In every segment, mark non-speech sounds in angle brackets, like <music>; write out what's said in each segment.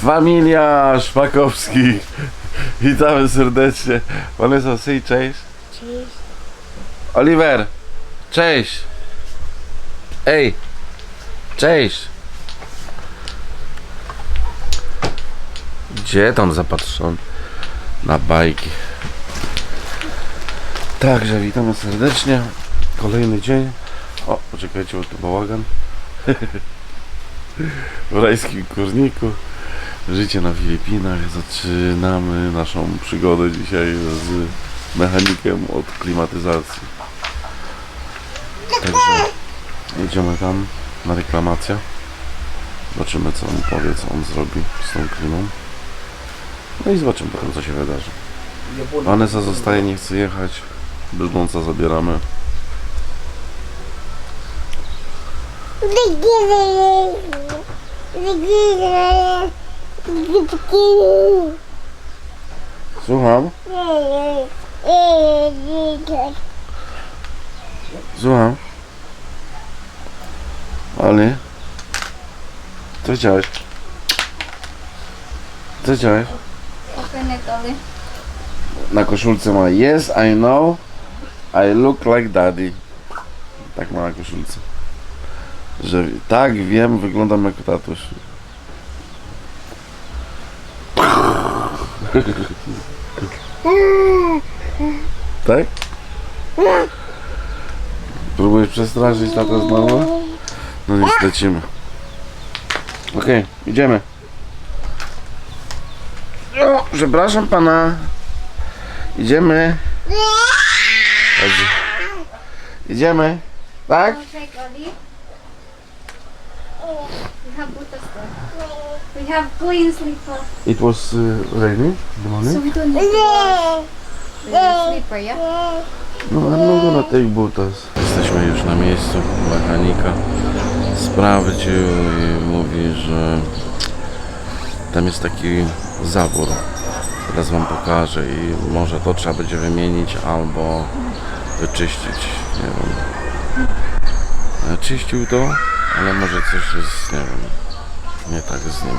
Familia Szpakowskich. <laughs> Witamy serdecznie. Vanessa, say cześć. Cześć. Oliver, cześć. Ej, cześć. Gdzie tam zapatrzony? Na bajki. Także witamy serdecznie. Kolejny dzień. O, poczekajcie, bo tu bałagan. <laughs> w rajskim kurniku. Życie na Filipinach. Zaczynamy naszą przygodę dzisiaj z mechanikiem od klimatyzacji. Także jedziemy tam na reklamację. Zobaczymy co on powie, co on zrobi z tą klimą. No i zobaczymy potem co się wydarzy. Vanessa zostaje, nie chce jechać. Bylbąca zabieramy. Słucham? Słucham? Ali? Co chciałeś? Co chciałeś? Oli. Na koszulce ma Yes, I know. I look like daddy. Tak ma na koszulce. Że tak wiem, wyglądam jak tatuś. <laughs> tak? Próbujesz przestraszyć tatę znowu? No nic, lecimy. Okej, idziemy. O, przepraszam pana. Idziemy. Chodź. Idziemy. Tak? Oli. We have butas there. We have clean slipper. It was uh, raining in the morning. So we don't need to wash the slipper, yeah? No, I'm not gonna take butas. Jesteśmy już na miejscu. Mechanika sprawdził i mówi, że tam jest taki zawór. Teraz wam pokażę i może to trzeba będzie wymienić albo wyczyścić. Nie wiem. Czyścił to, ale może coś jest, nie wiem, nie tak z nim.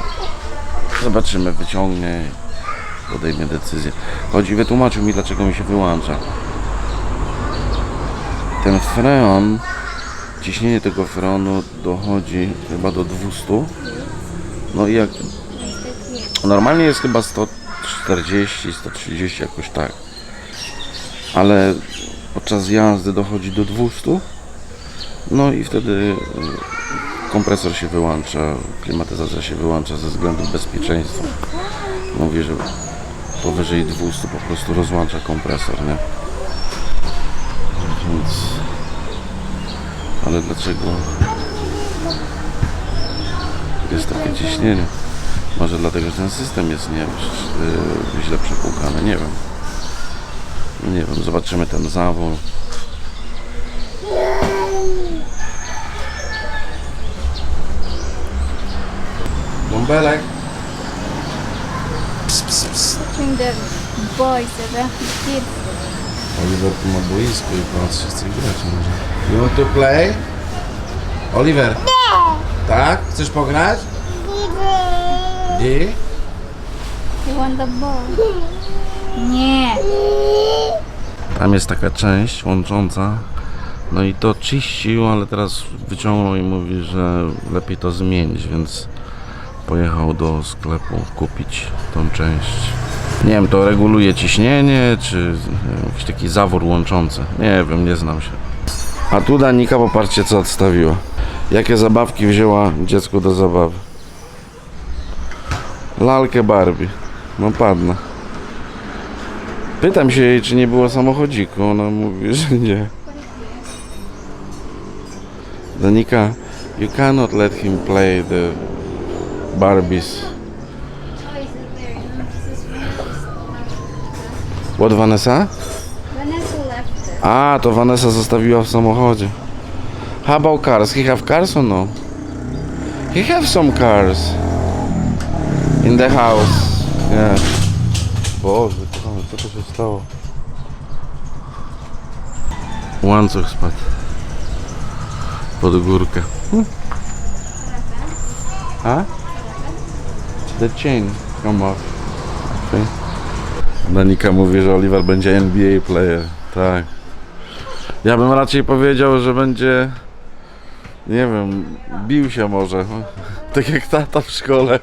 Zobaczymy, wyciągnie i podejmie decyzję. Chodzi, wytłumaczył mi dlaczego mi się wyłącza. Ten freon, ciśnienie tego freonu dochodzi chyba do 200. No i jak normalnie jest chyba 140, 130 jakoś tak. Ale podczas jazdy dochodzi do 200. No i wtedy y, kompresor się wyłącza, klimatyzacja się wyłącza ze względu bezpieczeństwa. Mówi, że powyżej 200 po prostu rozłącza kompresor, nie? Więc... Ale dlaczego jest takie ciśnienie? Może dlatego, że ten system jest nie yy, źle przepłukany, nie wiem. Nie wiem, zobaczymy ten zawór. Bąbelek. Between the boys the kids. Oliver tu ma boisko i patrzy, chce grać może. You want to play? Oliver? Tak? Chcesz pograć? Nie. You want the ball? Nie. Tam jest taka część łącząca. No i to czyścił, ale teraz wyciągnął i mówi, że lepiej to zmienić, więc pojechał do sklepu kupić tą część. Nie wiem, to reguluje ciśnienie, czy jakiś taki zawór łączący. Nie wiem, nie znam się. A tu Danika, popatrzcie co odstawiła. Jakie zabawki wzięła dziecku do zabawy? Lalkę Barbie. No padna. Pytam się jej, czy nie było samochodziku. Ona mówi, <laughs> że nie. Danika, you cannot let him play the Barbies. What, Vanessa? Vanessa left it. A, to Vanessa zostawiła w samochodzie. How about cars? He have cars or no? He have some cars. In the house. Yeah. Boże, kochany, co to się stało? Łańcuch spadł. Pod górkę. Hm? A? Chain come off. Okay. Danika mówi, że Oliver będzie NBA player. Tak. Ja bym raczej powiedział, że będzie nie wiem, bił się może. <laughs> Tak jak tata w szkole.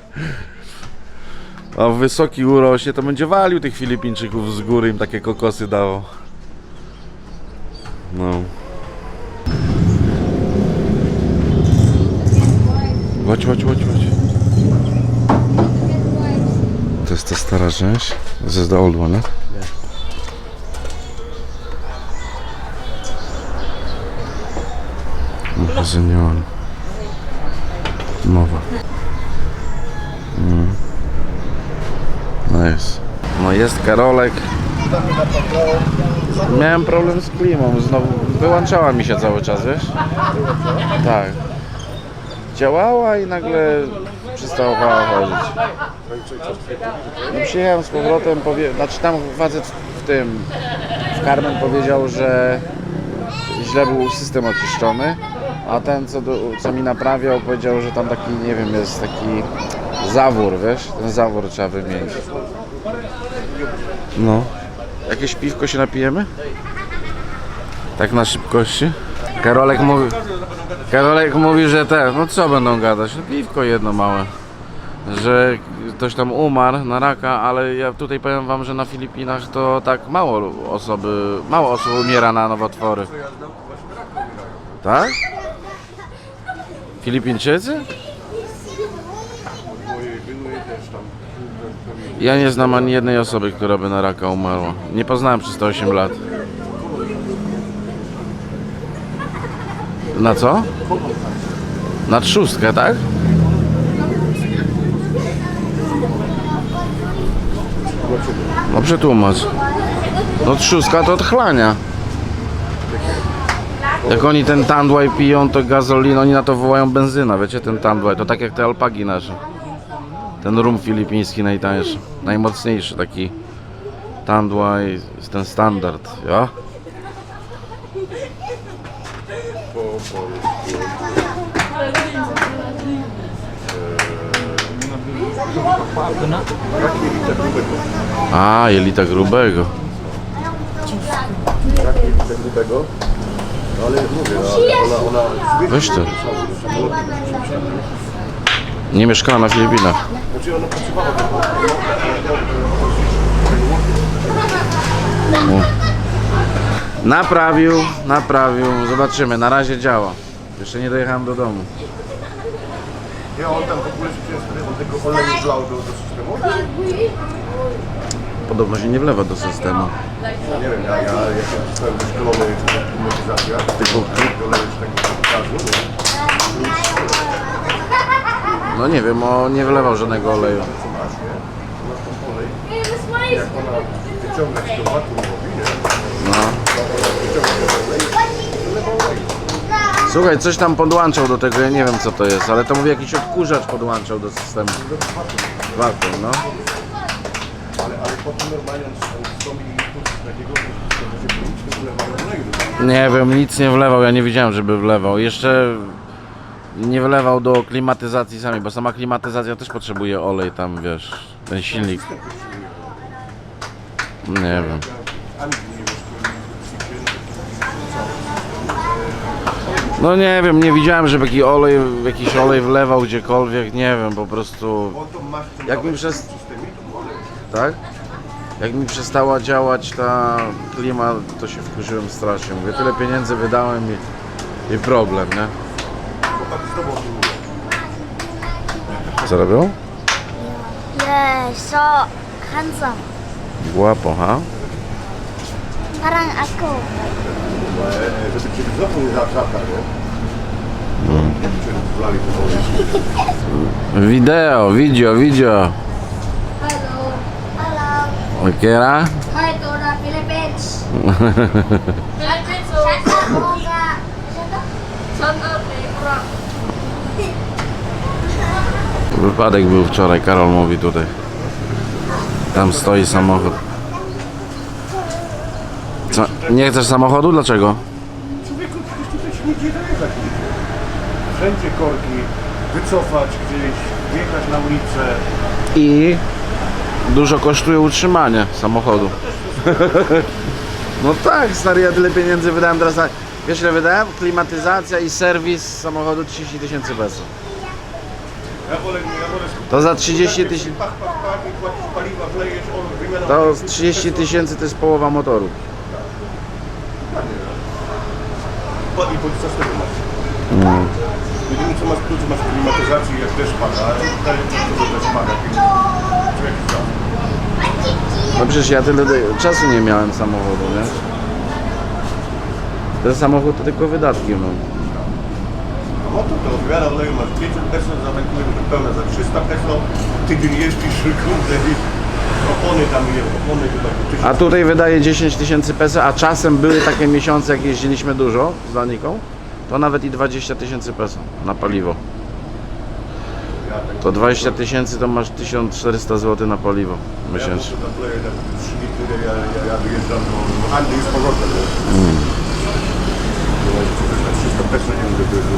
A wysoki urośnie, to będzie walił tych Filipińczyków z góry, im takie kokosy dało. No. Chodź, chodź, chodź, chodź. To jest ta stara część. This is the old one, eh? Magazynion. Nowa. Mm. Nice. No jest Karolek. Miałem problem z klimą, znowu wyłączała mi się cały czas, wiesz? Tak. Działała i nagle przestała chodzić. No przyjechałem z powrotem, powie... znaczy tam facet w tym, w Carmen powiedział, że źle był system oczyszczony, a ten co, do, co mi naprawiał powiedział, że tam taki, nie wiem, jest taki zawór, wiesz, ten zawór trzeba wymienić. No. Jakieś piwko się napijemy? Tak na szybkości? Karolek mówi, Karolek mówi, że te, no co będą gadać? No piwko jedno małe. Że ktoś tam umarł na raka, ale ja tutaj powiem wam, że na Filipinach to tak mało osoby, mało osób umiera na nowotwory. Tak? Filipińczycy? Ja nie znam ani jednej osoby, która by na raka umarła. Nie poznałem przez te 8 lat. Na co? Na trzustkę, tak? No przetłumacz. No trzustka to odchlania. Jak oni ten tandłaj piją, to gazolin, oni na to wołają benzyna, wiecie, ten tandłaj. To tak jak te alpagi nasze. Ten rum filipiński najtańszy, najmocniejszy taki tandłaj, ten standard, ja? A, jelita grubego. grubego. No ale mówię, Weź to. Nie mieszkała na Filipinach. Naprawił, naprawił. Zobaczymy, na razie działa. Jeszcze nie dojechałem do domu. Nie, on tam w tego oleju wlał do, do systemu. Podobno się nie wlewa do systemu. No nie wiem, ja, ja jestem zostałem wyszkolony w klimatyzacjach. Typu- Oleju z tego gazu. No nie wiem, o, nie wlewał żadnego oleju. Co masz, nie? Masz tą olej, jak ona wyciąga ci do watu mówi, nie? No. Wyciąga oleju. Słuchaj, coś tam podłączał do tego, ja nie wiem co to jest, ale to mówi jakiś odkurzacz podłączał do systemu. Warto, no. Ale, ale potem normalnie on 100 ml takiego, do Nie wiem, nic nie wlewał, ja nie widziałem, żeby wlewał. Jeszcze nie wlewał do klimatyzacji sami, bo sama klimatyzacja też potrzebuje olej tam, wiesz, ten silnik. Nie wiem. No nie wiem, nie widziałem, żeby jakiś olej, jakiś olej wlewał gdziekolwiek, nie wiem, po prostu, Jak mi przez- tak? Jak mi przestała działać ta klima, to się wkurzyłem strasznie. Mówię, tyle pieniędzy wydałem i, i problem, nie? Co robią? Yeah, so handsome. Głapo, ha? Parang ako. E, Żeby cię znowu nie zaczapał, nie? Olej. Wideo, video, video. Hello. Hello. Okiera? Hi to the Philippines. Philippines. Ako nga. Son of a Wypadek był wczoraj, Karol mówi tutaj. Tam stoi samochód. Nie chcesz samochodu? Dlaczego? Człowieku, przecież tutaj się nie dojechać nigdzie. Wszędzie korki, wycofać gdzieś, wjechać na ulicę. I dużo kosztuje utrzymanie samochodu. no tak, stary, ja tyle pieniędzy wydałem teraz na... Wiesz ile wydałem? Klimatyzacja i serwis samochodu 30 tysięcy peso. Ja wolę, ja wolę skupić To za 30 tysięcy... pach, pach, pach i płacisz paliwa, wlejesz, on wymiana... To z 30 tysięcy to jest połowa motoru. I policja z tego masz. Jedyne co masz plus, masz klimatyzację, jak deszcz pada, ale tutaj to deszcz pada, co jakiś czas. No przecież ja tyle czasu nie miałem samochodu, nie? Ten samochód to tylko wydatki, no. No to to wymiana oleju masz 500 peso, zatankujesz pełna za 300 peso, tydzień jeździsz, kurde, opony tam opony chyba po 1000 A tutaj wydaje 10 tysięcy peso, a czasem były takie miesiące, jak jeździliśmy dużo z Daniką, to nawet i 20 tysięcy peso na paliwo. Tak To 20 tysięcy to masz 1400 zł na paliwo Ja miesięcznie. muszę zapleję na 3 litry, ja, ja, ja dojeżdżam do do Anglii z powrotem. Mm. 300 peso nie mówię, to jest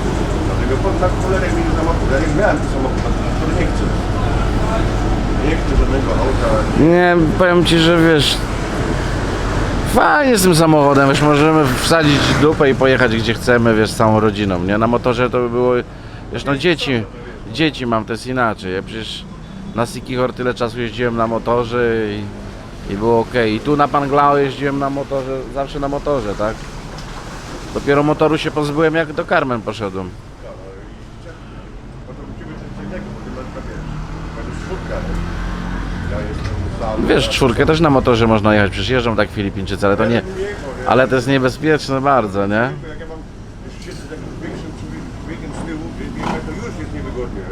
Dlatego po tak cholerę mi nie samochód. Ja nie miałem samochodu, ale nie chcę. Nie powiem ci, że wiesz. Fajnie z tym samochodem, wiesz, możemy wsadzić dupę i pojechać gdzie chcemy, wiesz, z całą rodziną, nie? Na motorze to by było, wiesz, no dzieci, dzieci mam, to jest inaczej, ja przecież na Sikihor tyle czasu jeździłem na motorze i, i było ok. I tu na Panglao jeździłem na motorze, zawsze na motorze, tak? Dopiero motoru się pozbyłem, jak do Carmen poszedłem. Bo to u Ciebie coś innego, bo Ty masz takie, masz czwórka, nie? Ja jestem za... Wiesz, czwórkę też na motorze można jechać, przecież jeżdżą tak Filipińczycy, ale to nie, ale to jest niebezpieczne bardzo, nie? Jak mam, nie?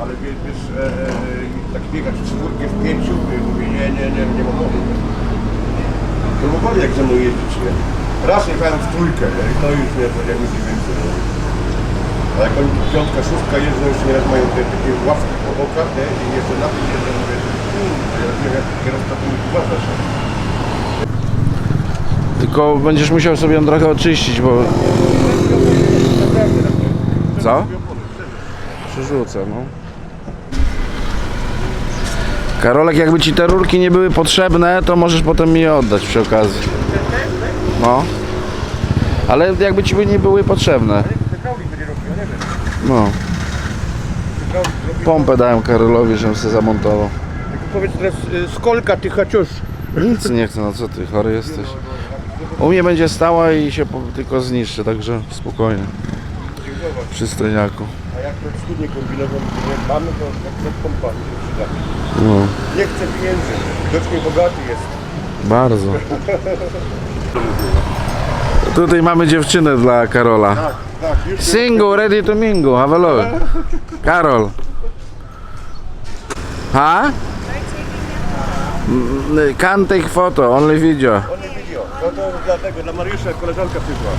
ale wiesz, e, e, tak biegać w czwórkę, w pięciu, mówię, nie, nie, nie, nie mam mowy. nie? To mogli jak ze mną jeździć, nie? Raz jechałem w trójkę, nie? i to już nie, to nie musi więcej. Nie? A jak oni piątka, szóstka jeżdżą, już nieraz mają te takie ławki po bokach, nie? i jeszcze na tym jeżdżą, mówię, Tylko będziesz musiał sobie ją trochę oczyścić, bo... Co? Przerzucę, no. Karolek, jakby ci te rurki nie były potrzebne, to możesz potem mi je oddać przy okazji. No. Ale jakby ci nie były potrzebne. No. Pompę dałem Karolowi, żebym sobie zamontował. Powiedz teraz, y, skolka ty chociaż. Nic nie chcę, no co ty, chory jesteś. U mnie będzie stała i się po, tylko zniszczy, także spokojnie. Przy. A jak to studnie kombinował, nie mamy, to jak się przyda. No, Nie chcę pieniędzy, widocznie bogaty jest. bardzo. Tutaj mamy dziewczynę dla Karola. Tak, tak, Single, ready to mingle, have a look. Karol. Ha? Can't take photo, only video. on nie widział. No to dlatego, dla Mariusza koleżanka przyszła.